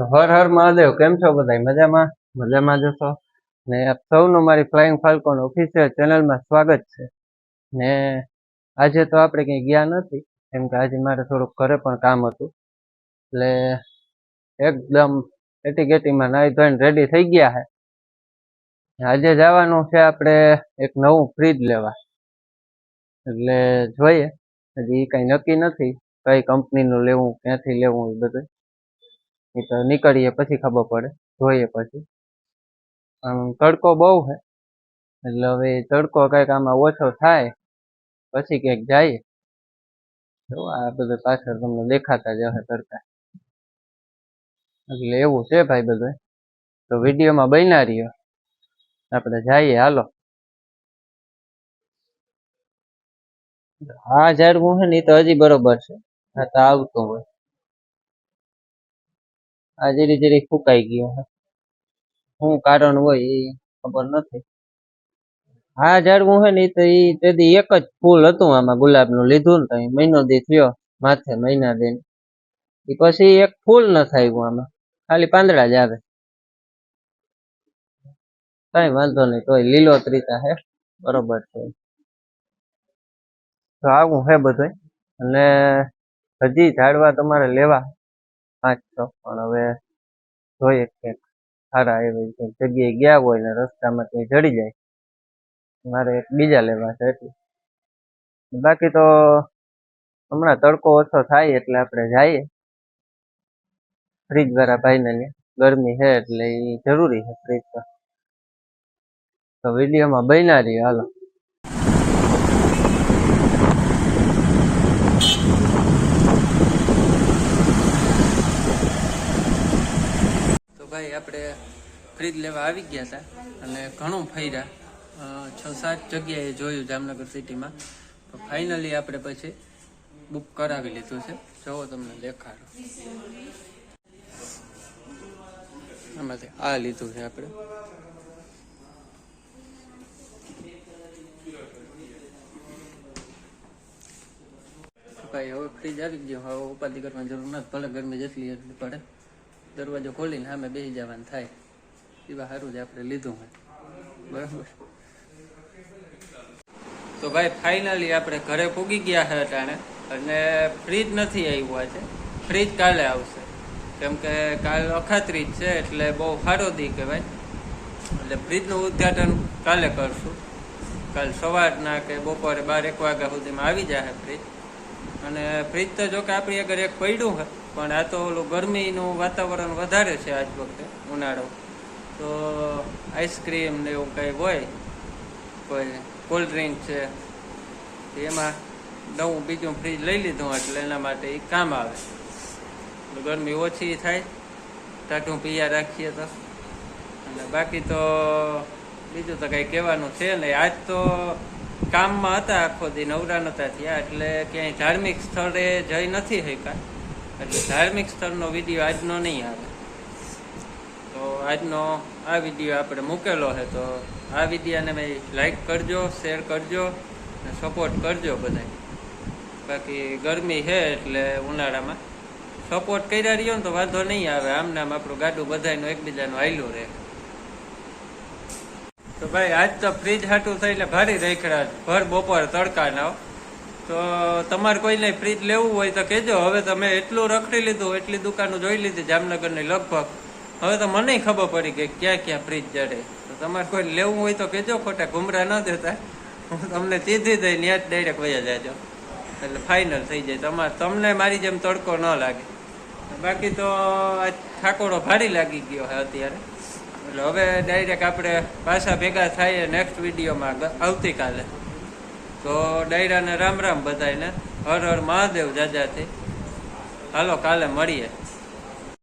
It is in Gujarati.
હર હર મહાદેવ, કેમ છો બધા મજામાં? મજામાં જશો ને આપ સૌનું મારી ફ્લાઇંગ ફાલ્કોન ઓફિસિયલ ચેનલમાં સ્વાગત છે. ને આજે તો આપણે કંઈ ગયા નથી, કેમ કે આજે મારે થોડુંક ઘરે પણ કામ હતું. એટલે એકદમ એટી ગેટીમાં નાહી ધોઈને રેડી થઈ ગયા છે આજે જવાનું છે આપણે એક નવું ફ્રીજ લેવા. એટલે જોઈએ, હજી કંઈ નક્કી નથી, કઈ કંપનીનું લેવું, ક્યાંથી લેવું એ બધું એ તો નીકળીએ પછી ખબર પડે, જોઈએ પછી. આમ તડકો બહુ છે એટલે હવે તડકો કંઈક આમાં ઓછો થાય, પછી ક્યાંક જઈએ. આ બધું પાછળ તમને દેખાતા જ હશે તડકા. એટલે એવું છે ભાઈ બધું. તો વિડીયોમાં બન્યા રહ્યો આપણે જઈએ, હાલો. હા ઝાડવું છે ને એ તો હજી બરોબર છે. આ તો આવતું હોય. આ ધીરે ધીરે ફૂંકાઈ ગયું શું કારણ હોય એ ખબર નથી. આ ઝાડવું છે ને તો એ તેથી એક જ ફૂલ હતું આમાં ગુલાબનું. લીધું ને તો મહિનો દી થયો, માથે મહિના દિન. એ પછી એક ફૂલ ન આવ્યું આમાં. ખાલી પાંદડા જ આવે. કઈ વાંધો નહીં, તોય લીલોતરીતા હે. બરોબર છે. તો આવું હે બધું અને હજી ઝાડવા તમારે લેવા પાંચ પણ હવે જોઈએ કે સારા એવી કંઈક જગ્યાએ ગયા હોય ને રસ્તામાં કંઈ જડી જાય. મારે એક બીજા લેવા છે એટલે. બાકી તો હમણાં તડકો ઓછો થાય એટલે આપણે જઈએ. ફ્રીજ વાળા ભાઈને ન્યા. ગરમી છે એટલે એ જરૂરી છે ફ્રીજ તો. વિડીયોમાં રહીએ, હાલો. ભાઈ આપણે ફ્રીજ લેવા આવી ગયા હતા અને ઘણું ફર્યા. છ સાત જગ્યાએ જોયું જામનગર સિટીમાં. તો ફાઇનલી આપણે પછી બુક કરાવી લીધું છે. જોવો તમને દેખાડો. આમાંથી આ લીધું છે આપણે. ભાઈ, હવે ફ્રીજ આવી ગયો. હવે ઉપાધિ કરવાની જરૂર નથી. ભલે ગરમી જેટલી એટલી પડે. દરવાજો ખોલીને સામે બેસી જવાનું થાય. એવા સારું જ આપણે લીધું હોય. બરાબર. તો ભાઈ ફાઇનલી આપણે ઘરે પૂગી ગયા છે અટાણે. અને ફ્રીજ નથી આવ્યું આજે. ફ્રીજ કાલે આવશે. કેમ કે કાલ અખાત્રીજ છે, એટલે બહુ સારો દી કહેવાય. એટલે ફ્રીજનું ઉદ્ઘાટન કાલે કરશું. કાલ સવારના કે બપોરે બાર એક વાગ્યા સુધીમાં આવી જશે ફ્રીજ અને ફ્રીજ તો જો કે આપણી આગળ એક પડ્યું હોય પણ આ તો ઓલું ગરમીનું વાતાવરણ વધારે છે આજ વખતે, ઉનાળો. તો આઈસ્ક્રીમ ને એવું કંઈ હોય, કોઈ કોલ્ડ ડ્રિંક છે, એમાં નવું બીજું ફ્રીજ લઈ લીધું એટલે એના માટે એ કામ આવે. ગરમી ઓછી થાય ટાટું પીયા રાખીએ તો. અને બાકી તો બીજું તો કંઈ કહેવાનું છે નહીં. આજ તો કામમાં હતા આખો દી નવરા નતા થયા એટલે ક્યાંય ધાર્મિક સ્થળે જઈ નથી શક્યા. એટલે ધાર્મિક સ્થળનો વીડિયો આજનો નહીં આવે. તો આજનો આ વીડિયો આપણે મૂકેલો છે, તો આ વિડીયાને ભાઈ લાઈક કરજો શેર કરજો, અને સપોર્ટ કરજો બધા બાકી ગરમી છે એટલે ઉનાળામાં. સપોર્ટ કર્યા રહ્યો ને તો વાંધો નહીં આવે. આમ નામ આપણું ગાડું બધાનું એકબીજાનું આયલું રહે. તો ભાઈ, આજ તો ફ્રીજ હાટું થઈ એટલે ભારી રેખડા ભર બપોર તડકા ના તો તમારે કોઈને ફ્રીજ લેવું હોય તો કેજો હવે તમે એટલું રખડી લીધું, એટલી દુકાનો જોઈ લીધી જામનગરની લગભગ. હવે તો મને ખબર પડી કે ક્યાં ક્યાં ફ્રીજ જડે. તો તમારે કોઈ લેવું હોય તો કેજો ખોટા ઘુમરા ન દેતા. હું તમને સીધી દઈ ત્યાં જ ડાયરેક્ટ વયા જાજો. એટલે ફાઇનલ થઈ જાય. તમારે તમને મારી જેમ તડકો ન લાગે. બાકી તો આ ઠાકોડો ભારી લાગી ગયો છે અત્યારે. એટલે હવે ડાયરેક્ટ આપણે પાછા ભેગા થાય નેક્સ્ટ વિડીયોમાં આવતીકાલે. તો ડાયરાને રામ રામ બધાને હર હર મહાદેવ જાજાથી. હાલો કાલે મળીએ.